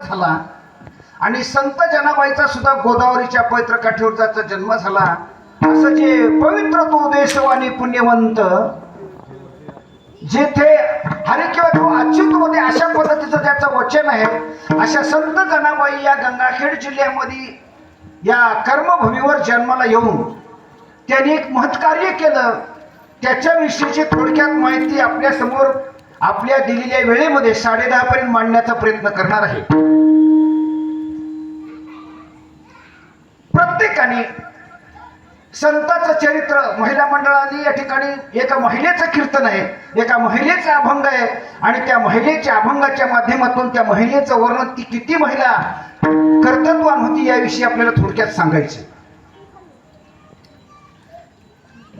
झाला. आणि संत जनाबाईचा सुद्धा गोदावरीच्या पवित्र काठीवरचा जन्म झाला. असं जे पवित्र तो देशवाणी पुण्यवंत जेथे हरे किंवा अच्युत मध्ये अशा पद्धतीचं त्याचं वचन आहे. अशा संत जनाबाई या गंगाखेड जिल्ह्यामध्ये या कर्मभूमीवर जन्माला येऊन त्यांनी एक महत्कार्य केलं. त्याच्याविषयीची थोडक्यात माहिती आपल्यासमोर आपल्या दिलेल्या वेळेमध्ये साडेदहा पर्यंत मांडण्याचा प्रयत्न करणार आहे. ठिकाणी संतांचं चरित्र महिला मंडळाने या ठिकाणी एका महिलेचं कीर्तन आहे एका महिलेचा अभंग आहे आणि त्या महिलेच्या अभंगाच्या माध्यमातून त्या महिलेचं वर्णन ती किती महिला कर्तत्वान होती याविषयी आपल्याला थोडक्यात सांगायचे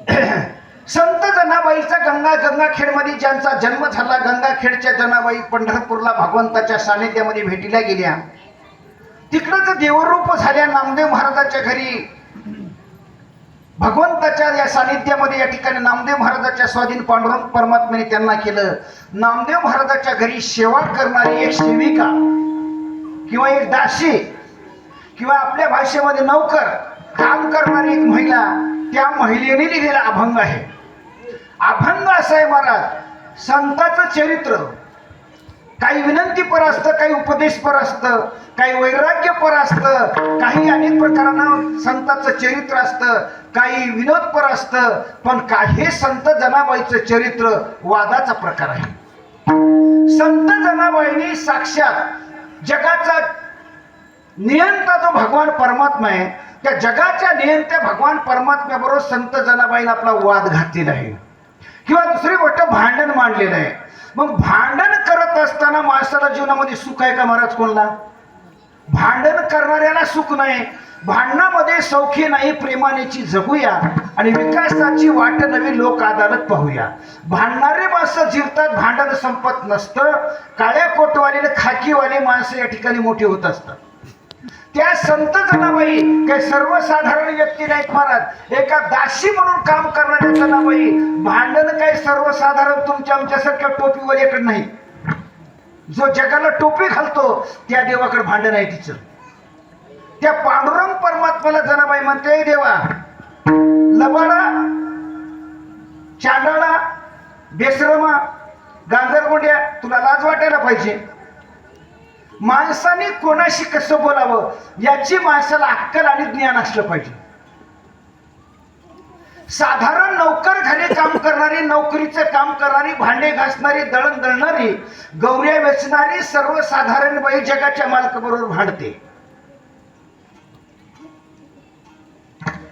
संत जनाबाईचा गंगा गंगाखेडमध्ये ज्यांचा जन्म झाला गंगाखेडच्या जनाबाई पंढरपूरला भगवंताच्या सानिध्यामध्ये भेटीला गेल्या. तिकडंच देवरूप झाल्या नामदेव महाराजांच्या घरी. भगवंताच्या या सानिध्यामध्ये या ठिकाणी नामदेव महाराजाच्या स्वाधीन पांडुरंग परमात्म्याने त्यांना केलं. नामदेव महाराजाच्या घरी सेवा करणारी एक सेविका किंवा एक दासी किंवा आपल्या भाषेमध्ये नौकर काम करणारी एक महिला त्या महिलेने लिहिलेला अभंग आहे. अभंग असा आहे महाराज संताचं चरित्र. काही विनंतीपर असतं काही उपदेशपर असतं काही वैराग्यपर असतं काही अनेक प्रकारानं संताचं चरित्र असतं काही विनोदपर असतं पण काही संत जनाबाईचं चरित्र वादाचा प्रकार आहे. संत जनाबाईंनी साक्षात जगाचा नियंता जो भगवान परमात्मा आहे त्या जगाच्या नियंत्या भगवान परमात्म्याबरोबर संत जनाबाईनं आपला वाद घातलेला आहे. किंवा दुसरी गोष्ट भांडण मांडलेलं आहे. मग भांडण करत असताना माणसाला जीवनामध्ये सुख आहे का महाराज कोणला? भांडण करणाऱ्याला सुख नाही. भांडणामध्ये सौखी नाही प्रेमानेची जगूया आणि विकासाची वाट नवी लोक अदालत पाहूया. भांडणारे माणसं जिवतात भांडण संपत नसतं. काळ्या कोटवाली खाकीवाले खाकीवाली माणसं या ठिकाणी मोठी होत असतात. त्या संत जनाबाई काही सर्वसाधारण व्यक्ती नाहीत महाराज. एका दासी म्हणून काम करणाऱ्या जनाबाई भांडण काही सर्वसाधारण तुमच्या आमच्यासारख्या टोपीवाल्याकडे नाही. जो जगाला टोपी घालतो त्या देवाकडे भांडण आहे तिचं. त्या पांडुरंग परमात्माला जनाबाई म्हणते देवा लबाडा चांडाळा बेसरमा गांजरगोंड्या तुला लाज वाटायला पाहिजे. माणसाने कोणाशी कसं बोलावं? याची माणसाला अक्कल आणि ज्ञान असलं पाहिजे. साधारण नोकर घाले काम करणारी नोकरीचं काम करणारी भांडे घासणारी दळण दळणारी गौऱ्या वेचणारी सर्वसाधारण बाई जगाच्या मालकाबरोबर भांडते.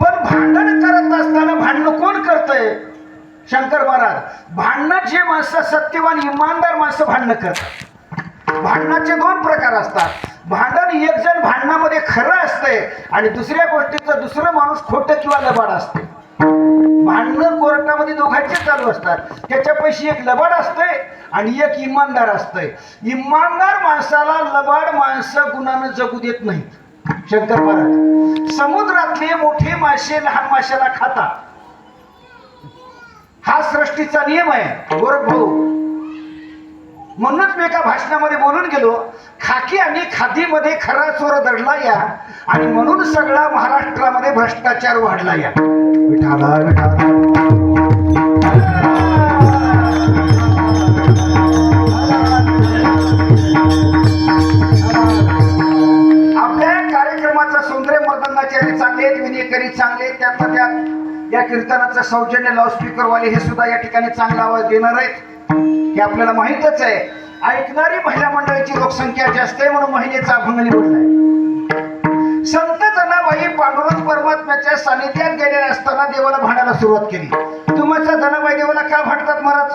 पण भांडण करत असताना भांडण कोण करतंय? शंकर महाराज भांडणं जे माणसं सत्यवान इमानदार माणसं भांडणं करतात. भांडणाचे दोन प्रकार असतात. भांडण एक जण भांडणामध्ये खरं असतंय आणि दुसऱ्या गोष्टीचं दुसरं माणूस खोटं किंवा लबाड असते. भांडण कोर्टामध्ये दोघांचे चालू असतात. त्याच्यापैकी एक लबाड असतंय आणि एक इमानदार असतंय इमानदार माणसाला लबाड माणसं गुणानं जगू देत नाहीत. शंकर महाराज समुद्रातले मोठे मासे लहान माशाला खातात. हा सृष्टीचा नियम आहे. गोरख भाऊ. म्हणूनच मी एका भाषणामध्ये बोलून गेलो खाकी आणि खादीमध्ये खरा चोर दडला या आणि म्हणून सगळा महाराष्ट्रामध्ये भ्रष्टाचार वाढला या. विठाला विठाला. आपल्या कार्यक्रमाचं सौंदर्य चांगले आहेत विनेकरी चांगले आहेत त्यातल्या त्यात या कीर्तनाचं सौजन्य लाऊडस्पीकरवाले हे सुद्धा या ठिकाणी चांगला आवाज देणार आहेत. हे आपल्याला माहीतच आहे. ऐकणारी महिला मंडळाची लोकसंख्या जास्त आहे म्हणून महिलेचा अभंग निवडलाय संत जनाबाई पांडुरंग परमात्म्याच्या सानिध्यात गेलेल्या असताना देवाला भांडायला सुरुवात केली. तुमच्या जनाबाई देवाला का भांडतात महाराज?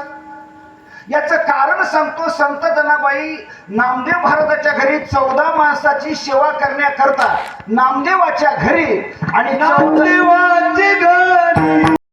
याचं कारण सांगतो संत जनाबाई नामदेव महाराजाच्या घरी चौदा माणसाची सेवा करण्याकरता नामदेवाच्या घरी आणि नामदेवाचे घरी